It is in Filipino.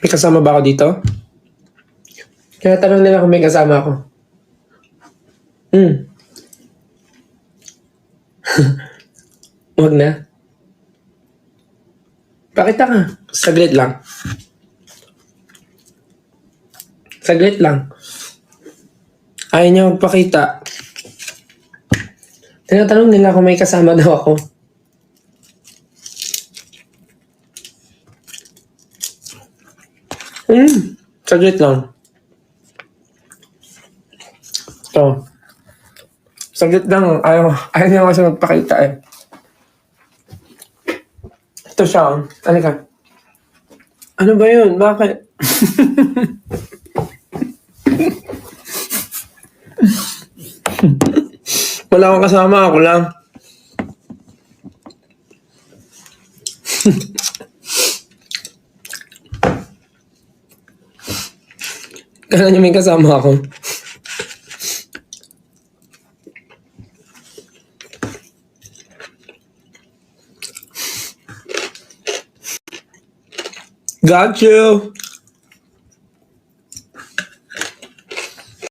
May kasama ba ako dito? Kaya tanong nila kung may kasama ako. Hmm. Huwag na. Pakita ka. Saglit lang. Saglit lang. Ayaw niya magpakita. Tinatanong nila kung may kasama daw ako. Hmm. Saglit lang. Ito. Saglit lang. Ayaw, ayaw niya kasi magpakita eh. Ito siya. oh. Halika. Ano ba yun? Bakit? Wala akong kasama. Ako lang. Kala niya may kasama ako. Got you.